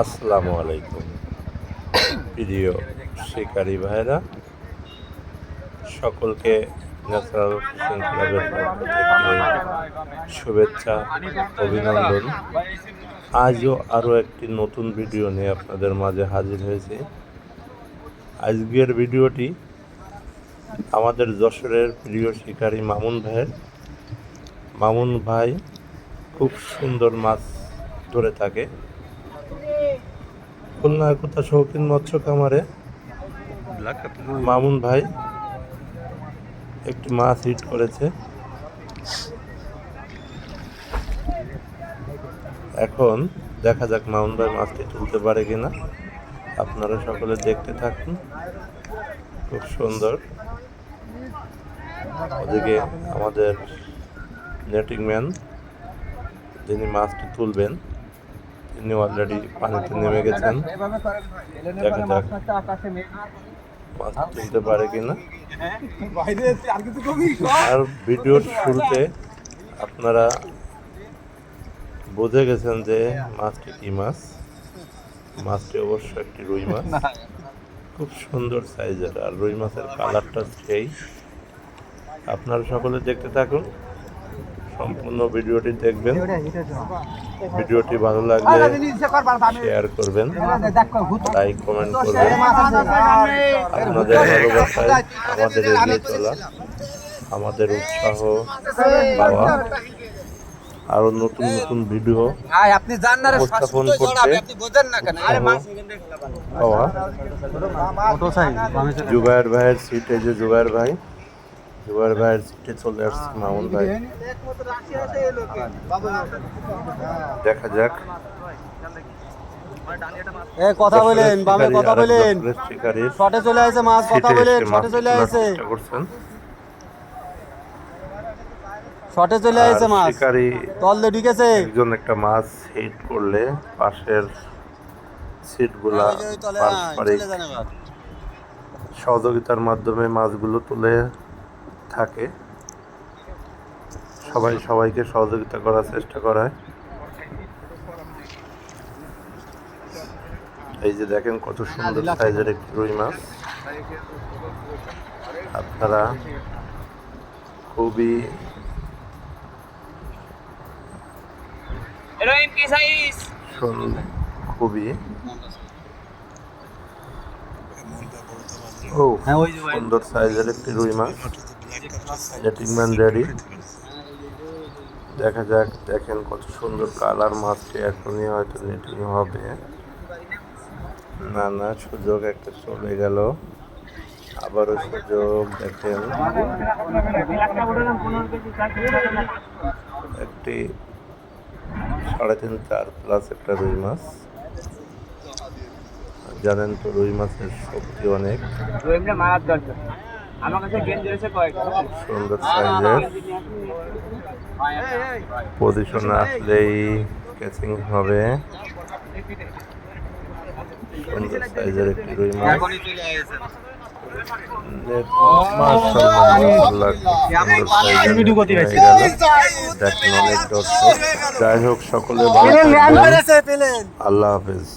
আসসালামু আলাইকুম। প্রিয় শিকারী ভাইরা সকলকে ফিশিং ক্লাবের শুভেচ্ছা অভিনন্দন। আজও আরও একটি নতুন ভিডিও নিয়ে আপনাদের মাঝে হাজির হয়েছে। আজকের ভিডিওটি আমাদের যশোরের প্রিয় শিকারী মামুন ভাইয়ের। মামুন ভাই খুব সুন্দর মাছ ধরে থাকে। খুলনার কোথা শৌখিন মৎস্য কামারে মামুন ভাই একটি মাছ হিট করেছে। এখন দেখা যাক মামুন ভাই মাছটি তুলতে পারে কিনা। আপনারা সকলে দেখতে থাকুন। খুব সুন্দর। ওদিকে আমাদের নেটিং ম্যান যিনি মাছটি তুলবেন তিনি অলরেডি পানিতে নেমে গেছেন। দেখা যাক মাছ তুলতে পারে কিনা। আর ভিডিওর শুরুতে আপনারা বুঝে গেছেন যে মাছটি কি মাছ? মাছটি অবশ্য একটি রুই মাছ। খুব সুন্দর সাইজের আর রুই মাছের কালারটা সেই। আপনারা সকলে দেখতে থাকুন। সম্পূর্ণ ভিডিওটি দেখবেন। ভিডিওটি ভালো লাগলে শেয়ার করবেন। লাইক কমেন্ট করবেন। আপনাদের ভালোবাসায় আমাদের এগিয়ে চলা। আমাদের উৎসাহ পাওয়া আরও নতুন নতুন ভিডিও ভাই আপনি জান না রে উপস্থাপন করতে। আপনি বোঝেন না কেন? আরে জুবায়ের ভাইয়ের সিটে যে জুবায়ের ভাই। জুবায়ের ভাইয়ের সিটে চলে আসছে মামুন ভাই। দেখা যাক। এ কথা বলেন বামে কথা বলেন। শটে চলে আসে মাছ কথা বলেন শটে চলে আসে। করছেন। শটে চলে আসে মাছ। শিকারী তললে ঢুকেছে। একজন একটা মাছ হিট করলে পাশের সিটগুলা পারস্পরিক সহযোগিতার মাধ্যমে মাছগুলো তুলে থাকে। সবাই সবাইকে সহযোগিতা করার চেষ্টা করায়। এই যে দেখেন কত সুন্দর সাইজের একটি রুই মাছ। আপনারা খুবই এরকম কি সাইজ সুন্দর খুবই ও হ্যাঁ, সুন্দর সাইজের একটি রুই মাছ। Netting man ready. দেখা যাক দেখেন কত সুন্দর কালার মাছটি এখনই হয়তো নেটিং হবে। না না সুযোগ একটা চলে গেল। আবারও সুযোগ দেখেন। একটি সাড়ে তিন চার প্লাস একটা রুই মাছ। জানেন তো রুই মাছের শক্তি অনেক। সুন্দর সাইজের পজিশনে আসলেই ক্যাচিং হবে। সুন্দর সাইজের একটি রুই মাছ। যাই হোক সকলে আল্লাহ হাফেজ।